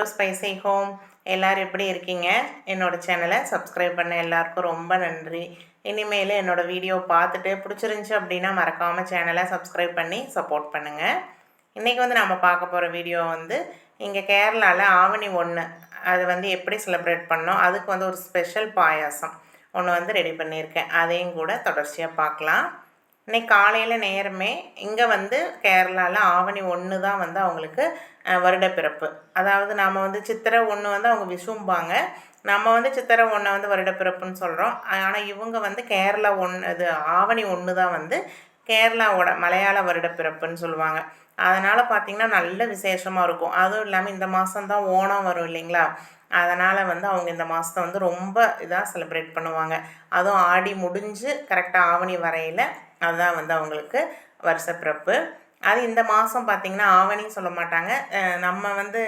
To spicy home எல்லோரும் எப்படி இருக்கீங்க? என்னோடய சேனலை சப்ஸ்கிரைப் பண்ண எல்லாருக்கும் ரொம்ப நன்றி. இனிமேல் என்னோடய வீடியோ பார்த்துட்டு பிடிச்சிருந்துச்சி அப்படின்னா மறக்காமல் சேனலை சப்ஸ்கிரைப் பண்ணி சப்போர்ட் பண்ணுங்கள் இன்றைக்கி வந்து நம்ம பார்க்க போகிற வீடியோ வந்து இங்கே கேரளாவில் ஆவணி ஒன்று அது வந்து எப்படி செலிப்ரேட் பண்ணோம்? அதுக்கு வந்து ஒரு ஸ்பெஷல் பாயாசம் ஒன்று வந்து ரெடி பண்ணியிருக்கேன். அதையும் கூட தொடர்ச்சியாக பார்க்கலாம். இன்னைக்கு காலையில் நேரமே இங்கே வந்து கேரளாவில் ஆவணி ஒன்று தான் வந்து அவங்களுக்கு வருடப்பிறப்பு. அதாவது நாம் வந்து சித்திரை ஒன்று வந்து அவங்க விஷும்பாங்க நம்ம வந்து சித்திரை ஒன்றை வந்து வருடப்பிறப்புன்னு சொல்கிறோம் ஆனால் இவங்க வந்து கேரளா ஒன்று இது ஆவணி ஒன்று தான் வந்து கேரளாவோட மலையாள வருடப்பிறப்புன்னு சொல்லுவாங்க. அதனால் பார்த்திங்கன்னா நல்ல விசேஷமாக இருக்கும். அதுவும் இல்லாமல் இந்த மாதம் தான் ஓணம் வரும் இல்லைங்களா? அதனால் வந்து அவங்க இந்த மாதத்தை வந்து ரொம்ப இதாக செலிப்ரேட் பண்ணுவாங்க. அதுவும் ஆடி முடிஞ்சு கரெக்டாக ஆவணி வரையில் அதுதான் வந்து அவங்களுக்கு வருஷப்பிறப்பு. அது இந்த மாதம் பார்த்திங்கன்னா ஆவணின்னு சொல்ல மாட்டாங்க. நம்ம வந்து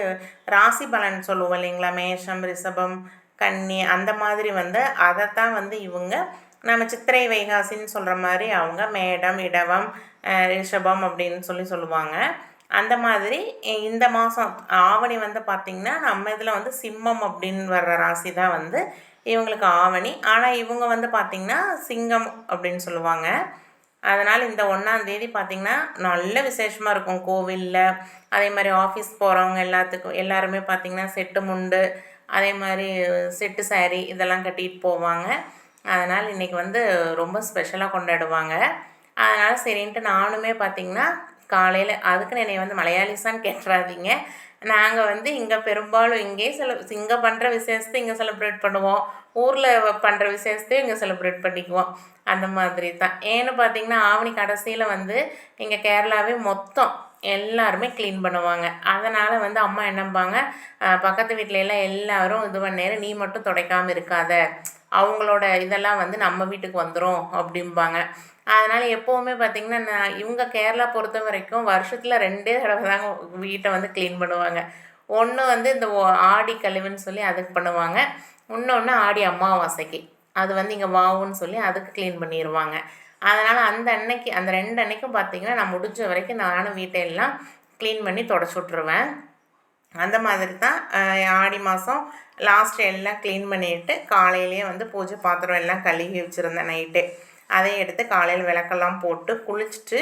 ராசி பலன் சொல்லுவோம் இல்லைங்களா? மேஷம் ரிஷபம் கன்னி அந்த மாதிரி வந்து அதைத்தான் வந்து இவங்க நம்ம சித்திரை வைகாசின்னு சொல்கிற மாதிரி அவங்க மேடம் இடவம் ரிஷபம் அப்படின்னு சொல்லி சொல்லுவாங்க. அந்த மாதிரி இந்த மாதம் ஆவணி வந்து பார்த்திங்கன்னா நம்ம இதில் வந்து சிம்மம் அப்படின்னு வர்ற ராசி தான் வந்து இவங்களுக்கு ஆவணி. ஆனால் இவங்க வந்து பார்த்திங்கன்னா சிங்கம் அப்படின்னு சொல்லுவாங்க. அதனால் இந்த ஒன்றாந்தேதி பார்த்திங்கன்னா நல்ல விசேஷமாக இருக்கும் கோவிலில். அதே மாதிரி ஆஃபீஸ் போகிறவங்க எல்லாத்துக்கும் எல்லாருமே பார்த்திங்கன்னா செட்டு முண்டு அதே மாதிரி செட்டு saree இதெல்லாம் கட்டிட்டு போவாங்க. அதனால் இன்றைக்கி வந்து ரொம்ப ஸ்பெஷலாக கொண்டாடுவாங்க. அதனால் சரின்ட்டு நானுமே பார்த்திங்கன்னா காலையில் அதுக்கு என்னை வந்து மலையாளிஸான்னு கேட்டுறாதீங்க. நாங்கள் வந்து இங்கே பெரும்பாலும் இங்கேயே செல இங்கே பண்ணுற விசேஷத்தை இங்கே செலிப்ரேட் பண்ணுவோம். ஊரில் பண்ணுற விசேஷத்தையும் இங்கே செலிப்ரேட் பண்ணிக்குவோம். அந்த மாதிரி தான் ஏன்னு பார்த்தீங்கன்னா ஆவணி கடைசியில் வந்து இங்கே கேரளாவே மொத்தம் எல்லாருமே க்ளீன் பண்ணுவாங்க. அதனால் வந்து அம்மா என்னம்பாங்க பக்கத்து வீட்டில எல்லாம் எல்லாரும் இது பண்ணேரு நீ மட்டும் துடைக்காமல் இருக்காத. அவங்களோட இதெல்லாம் வந்து நம்ம வீட்டுக்கு வந்துடும் அப்படிம்பாங்க. அதனால் எப்போவுமே பார்த்திங்கன்னா நான் இவங்க கேரளா பொறுத்த வரைக்கும் வருஷத்தில் ரெண்டே தடவை தாங்க வீட்டை வந்து க்ளீன் பண்ணுவாங்க. ஒன்று வந்து இந்த ஓ- ஆடி கழிவுன்னு சொல்லி அதுக்கு பண்ணுவாங்க. இன்னொன்று ஆடி அமாவாசைக்கு. அது வந்து இங்கே வாவுன்னு சொல்லி அதுக்கு க்ளீன் பண்ணிடுவாங்க அதனால் அந்த அன்னைக்கு அந்த ரெண்டு அன்னைக்கும் பார்த்தீங்கன்னா நான் முடிஞ்ச வரைக்கும் நானும் வீட்டையெல்லாம் க்ளீன் பண்ணி தொடச்சி விட்ருவேன் அந்த மாதிரி தான் ஆடி மாதம் லாஸ்ட் எல்லாம் க்ளீன் பண்ணிட்டு காலையிலேயே வந்து பூஜை பாத்திரம் எல்லாம் கழுகி வச்சுருந்தேன் நைட்டு. அதை எடுத்து காலையில் விளக்கெல்லாம் போட்டு குளிச்சுட்டு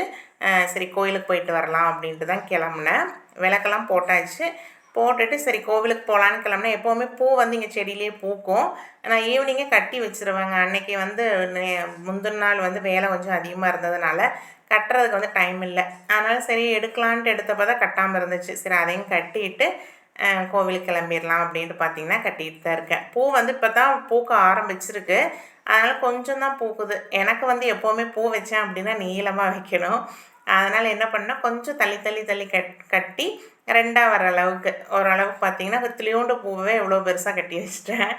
சரி கோயிலுக்கு போயிட்டு வரலாம் அப்படின்ட்டு தான் கிளம்புனேன். விளக்கெல்லாம் போட்டாச்சு. போட்டுட்டு சரி கோவிலுக்கு போகலான்னு கிளம்புனா எப்போவுமே பூ வந்து இங்கே செடியிலே பூக்கும். நான் ஈவினிங்கே கட்டி வச்சிருவேங்க. அன்னைக்கு வந்து நே- முந்தின நாள் வந்து வேலை கொஞ்சம் அதிகமாக இருந்ததுனால கட்டுறதுக்கு வந்து டைம் இல்லை. அதனால் சரி எடுக்கலான்ட்டு எடுத்தப்போ தான் கட்டாமல் இருந்துச்சு. சரி அதையும் கட்டிட்டு கோவிலுக்கு கிளம்பிடலாம் அப்படின்ட்டு பார்த்தீங்கன்னா கட்டிகிட்டு தான் இருக்கேன். பூ வந்து இப்போ தான் பூக்க ஆரம்பிச்சிருக்கு. அதனால் கொஞ்சம் தான் பூக்குது. எனக்கு வந்து எப்போவுமே பூ வச்சேன் அப்படின்னா நீளமாக வைக்கணும். அதனால் என்ன பண்ணால் கொஞ்சம் தள்ளி தள்ளி தள்ளி கட் கட்டி ரெண்டாக வர அளவுக்கு ஓரளவுக்கு பார்த்தீங்கன்னா துளியோண்டு பூவே எவ்வளோ பெருசாக கட்டி வச்சிட்டேன்.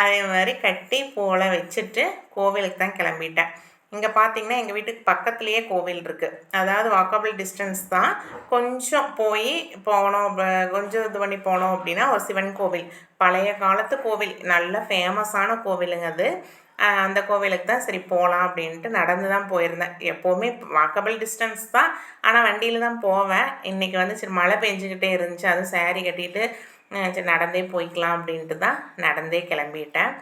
அதே மாதிரி கட்டி பூவெல்லாம் வச்சுட்டு கோவிலுக்கு தான் கிளம்பிட்டேன். இங்கே பார்த்தீங்கன்னா எங்கள் வீட்டுக்கு பக்கத்துலேயே கோவில் இருக்குது அதாவது வாக்கபிள் டிஸ்டன்ஸ் தான். கொஞ்சம் போய் போனோம் கொஞ்சம் இது பண்ணி போனோம் அப்படின்னா ஒரு சிவன் கோவில். பழைய காலத்து கோவில். நல்ல ஃபேமஸான கோவிலுங்க அது. அந்த கோவிலுக்கு தான் சரி போகலாம் அப்படின்ட்டு நடந்து தான் போயிருந்தேன். எப்போவுமே வாக்கபிள் டிஸ்டன்ஸ் தான். ஆனால் வண்டியில் தான் போவேன். இன்றைக்கி வந்து சரி மழை பெஞ்சிக்கிட்டே இருந்துச்சு. அதுவும் சேரீ கட்டிட்டு சரி நடந்தே போய்க்கலாம் அப்படின்ட்டு தான் நடந்தே கிளம்பிட்டேன்.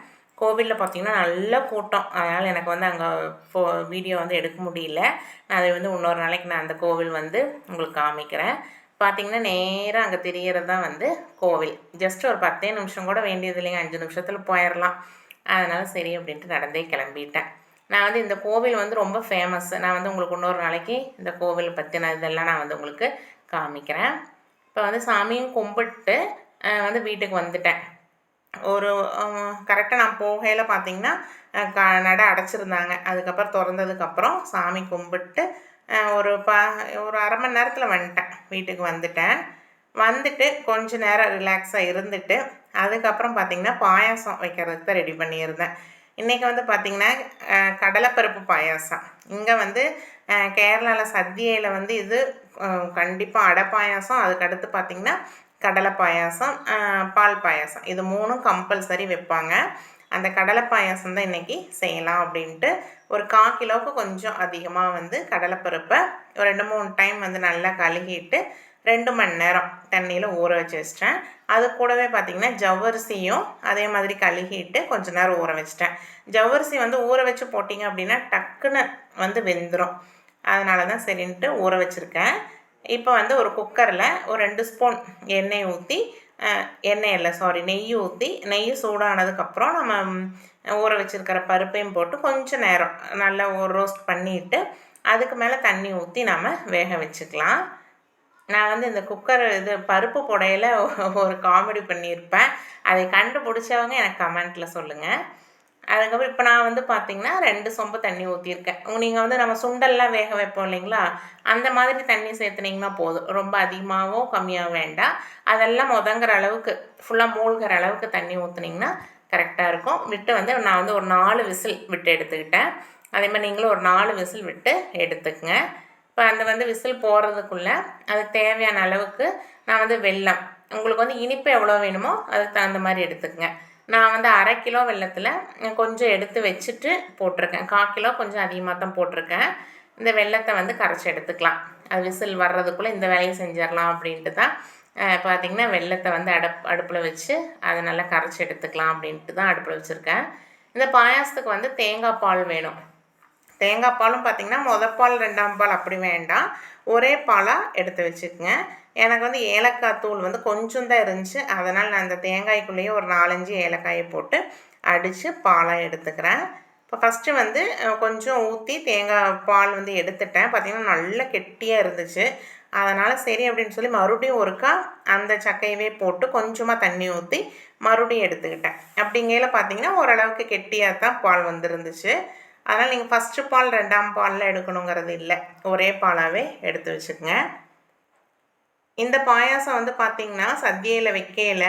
கோவிலில் பார்த்தீங்கன்னா நல்ல கூட்டம். அதனால் எனக்கு வந்து அங்கே ஃபோ வீடியோ வந்து எடுக்க முடியல. நான் அதை வந்து இன்னொரு நாளைக்கு நான் அந்த கோவில் வந்து உங்களுக்கு காமிக்கிறேன். பார்த்தீங்கன்னா நேராக அங்கே தெரியறது தான் வந்து கோவில். ஜஸ்ட் ஒரு பத்தே நிமிஷம் கூட வேண்டியது இல்லைங்க அஞ்சு நிமிஷத்தில் போயிடலாம் அதனால் சரி அப்படின்ட்டு நடந்தே கிளம்பிட்டேன். நான் வந்து இந்த கோவில் வந்து ரொம்ப ஃபேமஸ் நான் வந்து உங்களுக்கு இன்னொரு நாளைக்கு இந்த கோவில் பற்றின இதெல்லாம் நான் வந்து உங்களுக்கு காமிக்கிறேன். இப்போ வந்து சாமியும் கும்பிட்டு வந்து வீட்டுக்கு வந்துட்டேன். ஒரு கரெக்டாக நான் போகையில் பார்த்தீங்கன்னா க நடை அடைச்சிருந்தாங்க. அதுக்கப்புறம் திறந்ததுக்கப்புறம் சாமி கும்பிட்டு ஒரு ப ஒரு அரை மணி நேரத்தில் வந்துட்டேன். வீட்டுக்கு வந்துட்டேன். வந்துட்டு கொஞ்ச நேரம் ரிலாக்ஸாக இருந்துட்டு அதுக்கப்புறம் பார்த்திங்கன்னா பாயாசம் வைக்கிறதுக்கு தான் ரெடி பண்ணியிருந்தேன். இன்றைக்கி வந்து பார்த்திங்கன்னா கடலைப்பருப்பு பாயாசம். இங்கே வந்து கேரளாவில் சத்தியையில் வந்து இது கண்டிப்பாக அடை பாயாசம் அதுக்கடுத்து பார்த்திங்கன்னா கடலை பாயாசம் பால் பாயாசம். இது மூணும் கம்பல்சரி வைப்பாங்க. அந்த கடலை பாயாசம் தான் இன்றைக்கி செய்யலாம் அப்படின்ட்டு ஒரு கா கிலோவுக்கு கொஞ்சம் அதிகமாக வந்து கடலைப்பருப்பை ஒரு ரெண்டு மூணு டைம் வந்து நல்லா கழுகிட்டு ரெண்டு மணி நேரம் தண்ணியில் ஊற வச்சு வச்சிட்டேன். அது கூடவே பார்த்திங்கன்னா ஜவ்வரிசியும் அதே மாதிரி கழுகிட்டு கொஞ்ச நேரம் ஊற வச்சிட்டேன். ஜவ்வரிசி வந்து ஊற வச்சு போட்டிங்க அப்படின்னா டக்குன்னு வந்து வெந்துடும் அதனால தான் சரின்ட்டு ஊற வச்சுருக்கேன். இப்போ வந்து ஒரு குக்கரில் ஒரு ரெண்டு ஸ்பூன் எண்ணெய் ஊற்றி எண்ணெய் இல்லை சாரி நெய் ஊற்றி நெய் சூடானதுக்கப்புறம் நம்ம ஊற வச்சுருக்கிற பருப்பையும் போட்டு கொஞ்சம் நேரம் நல்லா ஒரு ரோஸ்ட் பண்ணிட்டு அதுக்கு மேலே தண்ணி ஊற்றி நம்ம வேக வச்சுக்கலாம். நான் வந்து இந்த குக்கர் இது பருப்பு புடையில ஒரு காமெடி பண்ணியிருப்பேன். அதை கண்டுபிடிச்சவங்க எனக்கு கமெண்ட்டில் சொல்லுங்கள் அதுக்கப்புறம் இப்போ நான் வந்து பார்த்தீங்கன்னா ரெண்டு சொம்பு தண்ணி ஊற்றியிருக்கேன் நீங்கள் வந்து நம்ம சுண்டல்லாம் வேக வைப்போம் இல்லைங்களா? அந்த மாதிரி தண்ணி சேர்த்துனீங்கன்னா போதும். ரொம்ப அதிகமாகவோ கம்மியாக வேண்டாம். அதெல்லாம் முதங்குற அளவுக்கு ஃபுல்லாக மூழ்கிற அளவுக்கு தண்ணி ஊற்றுனீங்கன்னா கரெக்டாக இருக்கும். விட்டு வந்து நான் வந்து ஒரு நாலு விசில் விட்டு எடுத்துக்கிட்டேன். அதே மாதிரி நீங்களும் ஒரு நாலு விசில் விட்டு எடுத்துக்கங்க. இப்போ அந்த வந்து விசில் போடுறதுக்குள்ளே அதுக்கு தேவையான அளவுக்கு நான் வந்து வெல்லம். உங்களுக்கு வந்து இனிப்பு எவ்வளோ வேணுமோ அதுக்கு தகுந்த மாதிரி எடுத்துக்கங்க. நான் வந்து அரை கிலோ வெல்லத்தில் கொஞ்சம் எடுத்து வச்சுட்டு போட்டிருக்கேன். கால் கிலோ கொஞ்சம் அதிகமாக தான் போட்டிருக்கேன். இந்த வெல்லத்தை வந்து கரைச்சி எடுத்துக்கலாம். அது விசில் வர்றதுக்குள்ளே இந்த வேலையை செஞ்சிடலாம் அப்படின்ட்டு தான் பார்த்திங்கன்னா பார்த்தீங்கன்னா வெல்லத்தை வந்து அடுப் அடுப்பில் வச்சு அதை நல்லா கரைச்சி எடுத்துக்கலாம் அப்படின்ட்டு தான் அடுப்பில் வச்சுருக்கேன். இந்த பாயாசத்துக்கு வந்து தேங்காய் பால் வேணும். தேங்காய் பாலும் பார்த்திங்கன்னா முத பால் ரெண்டாம் பால் அப்படி வேண்டாம். ஒரே பாலாக எடுத்து வச்சுக்கோங்க. எனக்கு வந்து ஏலக்காய் தூள் வந்து கொஞ்சம் தான் இருந்துச்சு. அதனால் நான் அந்த தேங்காய்க்குள்ளேயே ஒரு நாலஞ்சு ஏலக்காயை போட்டு அடித்து பாலாக எடுத்துக்கிறேன். இப்போ ஃபஸ்ட்டு வந்து கொஞ்சம் ஊற்றி தேங்காய் பால் வந்து எடுத்துட்டேன். பார்த்திங்கன்னா நல்லா கெட்டியாக இருந்துச்சு. அதனால் சரி அப்படின்னு சொல்லி மறுபடியும் ஒருக்கா அந்த சக்கையவே போட்டு கொஞ்சமாக தண்ணி ஊற்றி மறுபடியும் எடுத்துக்கிட்டேன். அப்படிங்கையில் பார்த்திங்கன்னா ஓரளவுக்கு கெட்டியாக தான் பால் வந்துருந்துச்சு. அதனால் நீங்கள் ஃபஸ்ட்டு பால் ரெண்டாம் பாலில் எடுக்கணுங்கிறது இல்லை. ஒரே பாலாகவே எடுத்து வச்சுக்கோங்க. இந்த பாயாசம் வந்து பார்த்தீங்கன்னா சத்தியில் வைக்கையில்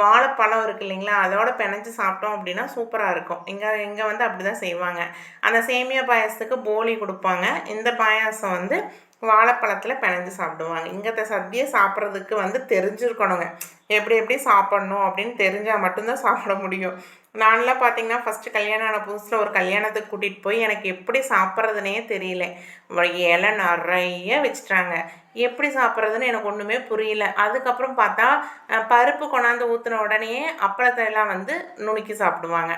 வாழைப்பழம் இருக்கு இல்லைங்களா? அதோட பிணைஞ்சு சாப்பிட்டோம் அப்படின்னா சூப்பராக இருக்கும். இங்கே இங்கே வந்து அப்படி தான் செய்வாங்க. அந்த சேமியா பாயாசத்துக்கு போலி கொடுப்பாங்க. இந்த பாயாசம் வந்து வாழைப்பழத்தில் பிணைஞ்சு சாப்பிடுவாங்க. இங்கத்த சத்தியை சாப்பிட்றதுக்கு வந்து தெரிஞ்சிருக்கணுங்க. எப்படி எப்படி சாப்பிட்ணும் அப்படின்னு தெரிஞ்சால் மட்டும்தான் சாப்பிட முடியும். நான்லாம் பார்த்தீங்கன்னா ஃபஸ்ட்டு கல்யாணம் ஆன புதுசில் ஒரு கல்யாணத்துக்கு கூட்டிகிட்டு போய் எனக்கு எப்படி சாப்பிட்றதுனே தெரியல. இலை நிறைய வச்சுட்டாங்க. எப்படி சாப்பிட்றதுன்னு எனக்கு ஒன்றுமே புரியல. அதுக்கப்புறம் பார்த்தா பருப்பு கொண்டாந்து ஊற்றின உடனே அப்பளத்தை எல்லாம் வந்து நுணுக்கி சாப்பிடுவாங்க.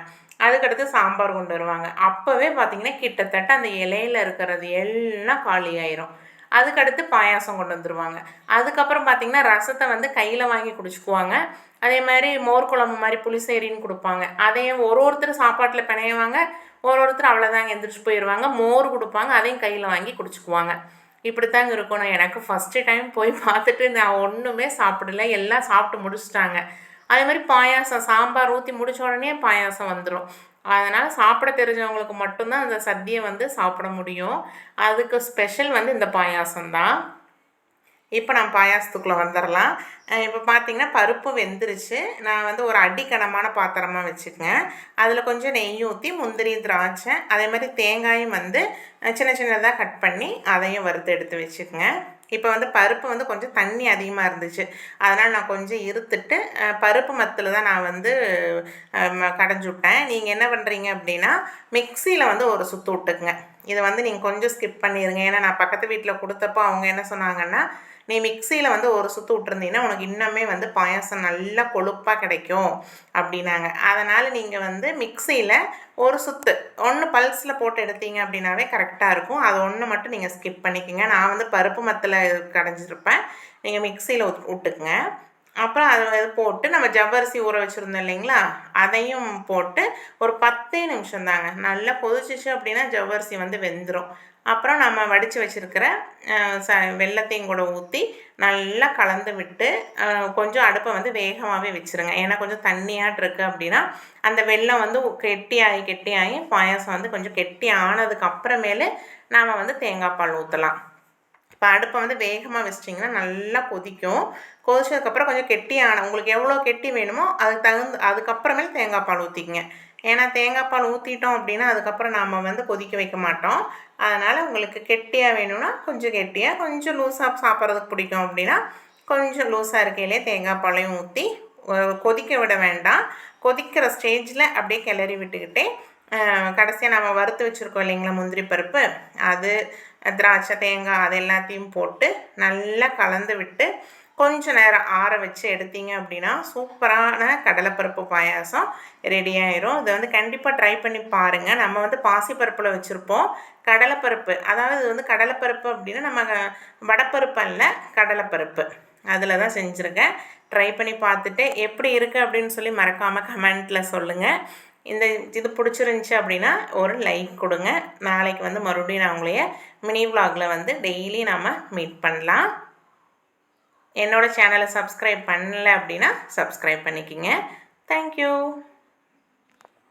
அதுக்கடுத்து சாம்பார் கொண்டு வருவாங்க. அப்போவே பார்த்திங்கன்னா கிட்டத்தட்ட அந்த இலையில இருக்கிறது எல்லாம் காலி ஆயிரும் அதுக்கடுத்து பாயாசம் கொண்டு வந்துருவாங்க. அதுக்கப்புறம் பார்த்திங்கன்னா ரசத்தை வந்து கையில் வாங்கி குடிச்சுக்குவாங்க. அதே மாதிரி மோர் குழம்பு மாதிரி புளிசேரின்னு கொடுப்பாங்க. அதையும் ஒரு ஒருத்தர் சாப்பாட்டில் பிணையுவாங்க ஒரு ஒருத்தர் அவ்வளோதாங்க எந்திரிச்சு போயிடுவாங்க மோர் கொடுப்பாங்க. அதையும் கையில் வாங்கி குடிச்சுக்குவாங்க. இப்படித்தாங்க இருக்கணும் எனக்கு ஃபஸ்ட்டு டைம் போய் பார்த்துட்டு நான் ஒன்றுமே சாப்பிடல. எல்லாம் சாப்பிட்டு முடிச்சிட்டாங்க. அதே மாதிரி பாயாசம் சாம்பார் ஊற்றி முடிச்ச உடனே பாயாசம் வந்துடும் அதனால் சாப்பிட தெரிஞ்சவங்களுக்கு மட்டும்தான் அந்த சத்தியை வந்து சாப்பிட முடியும். அதுக்கு ஸ்பெஷல் வந்து இந்த பாயாசம் தான். இப்போ நான் பாயாசத்துக்குள்ளே வந்துடலாம் இப்போ பார்த்தீங்கன்னா பருப்பு வெந்துருச்சு. நான் வந்து ஒரு அடிக்கனமான பாத்திரமாக வச்சுக்கேன் அதில் கொஞ்சம் நெய் ஊற்றி முந்திரி திராட்சை அதே மாதிரி தேங்காயும் வந்து சின்ன சின்னதாக கட் பண்ணி அதையும் வறுத்து எடுத்து வச்சுக்கோங்க இப்போ வந்து பருப்பு வந்து கொஞ்சம் தண்ணி அதிகமாக இருந்துச்சு. அதனால் நான் கொஞ்சம் இருத்துட்டு பருப்பு மத்தில் தான் நான் வந்து கடைஞ்சி விட்டேன். நீங்கள் என்ன பண்ணுறீங்க அப்படின்னா மிக்சியில் வந்து ஒரு சுற்று விட்டுக்குங்க. இதை வந்து நீங்கள் கொஞ்சம் ஸ்கிப் பண்ணிடுங்க ஏன்னா நான் பக்கத்து வீட்டில் கொடுத்தப்போ அவங்க என்ன சொன்னாங்கன்னா நீ மிக்சியில் வந்து ஒரு சுற்று விட்டுருந்தீங்கன்னா உனக்கு இன்னுமே வந்து பாயாசம் நல்லா கொழுப்பாக கிடைக்கும். அப்படின்னாங்க. அதனால் நீங்கள் வந்து மிக்சியில் ஒரு சுத்து ஒன்று பல்ஸில் போட்டு எடுத்தீங்க அப்படின்னாவே கரெக்டாக இருக்கும். அது ஒன்று மட்டும் நீங்கள் ஸ்கிப் பண்ணிக்கோங்க. நான் வந்து பருப்பு மத்தில் கடைஞ்சிருப்பேன். நீங்கள் மிக்சியில் விட்டுக்குங்க அப்புறம் அதை போட்டு நம்ம ஜவ்வரிசி ஊற வச்சுருந்தோம் இல்லைங்களா? அதையும் போட்டு ஒரு பத்தே நிமிஷம் தாங்க. நல்லா கொதிச்சிச்சு அப்படின்னா ஜவ்வரிசி வந்து வெந்துடும் அப்புறம் நம்ம வடித்து வச்சுருக்கிற ச வெள்ளத்தையும் கூட ஊற்றி நல்லா கலந்து விட்டு கொஞ்சம் அடுப்பை வந்து வேகமாகவே வச்சுருங்க. ஏன்னா கொஞ்சம் தண்ணியாட்டு இருக்குது அப்படின்னா அந்த வெல்லம் வந்து கெட்டியாகி கெட்டியாகி பாயாசம் வந்து கொஞ்சம் கெட்டி ஆனதுக்கு அப்புறமேலு நாம் வந்து தேங்காய் பால் ஊற்றலாம் இப்போ அடுப்பை வந்து வேகமாக வச்சிட்டிங்கன்னா நல்லா கொதிக்கும். கொதிச்சதுக்கப்புறம் கொஞ்சம் கெட்டியான உங்களுக்கு எவ்வளோ கெட்டி வேணுமோ அதுக்கு தகுந்த அதுக்கப்புறமேல் தேங்காய் பால் ஊற்றிக்கங்க ஏன்னா தேங்காய் பால் ஊற்றிட்டோம் அப்படின்னா அதுக்கப்புறம் நாம் வந்து கொதிக்க வைக்க மாட்டோம். அதனால் உங்களுக்கு கெட்டியாக வேணும்னா கொஞ்சம் கெட்டியாக கொஞ்சம் லூஸாக சாப்பிட்றதுக்கு பிடிக்கும் அப்படின்னா கொஞ்சம் லூஸாக இருக்கையிலே தேங்காய் பாலையும் ஊற்றி கொதிக்க விட வேண்டாம். கொதிக்கிற ஸ்டேஜில் அப்படியே கிளறி விட்டுக்கிட்டே கடைசியாக நம்ம வறுத்து வச்சுருக்கோம் இல்லைங்களா முந்திரி பருப்பு? அது திராட்சை தேங்காய் அது எல்லாத்தையும் போட்டு நல்லா கலந்து விட்டு கொஞ்ச நேரம் ஆற வச்சு எடுத்தீங்க அப்படின்னா சூப்பரான கடலைப்பருப்பு பாயாசம் ரெடி ஆயிரும். இதை வந்து கண்டிப்பாக ட்ரை பண்ணி பாருங்கள் நம்ம வந்து பாசிப்பருப்பில் வச்சுருப்போம். கடலைப்பருப்பு அதாவது இது வந்து கடலைப்பருப்பு அப்படின்னா நம்ம வடப்பருப்பு அல்ல கடலைப்பருப்பு. அதில் தான் செஞ்சுருக்கேன். ட்ரை பண்ணி பார்த்துட்டு எப்படி இருக்குது அப்படின்னு சொல்லி மறக்காமல் கமெண்ட்டில் சொல்லுங்கள் இந்த இது பிடிச்சிருந்துச்சி அப்படின்னா ஒரு லைக் கொடுங்க. நாளைக்கு வந்து மறுபடியும் நான் உங்களைய மினி விலாகில் வந்து டெய்லி நாம் மீட் பண்ணலாம். என்னோடய சேனலை சப்ஸ்கிரைப் பண்ணல அப்படின்னா சப்ஸ்கிரைப் பண்ணிக்கிங்க. தேங்க்யூ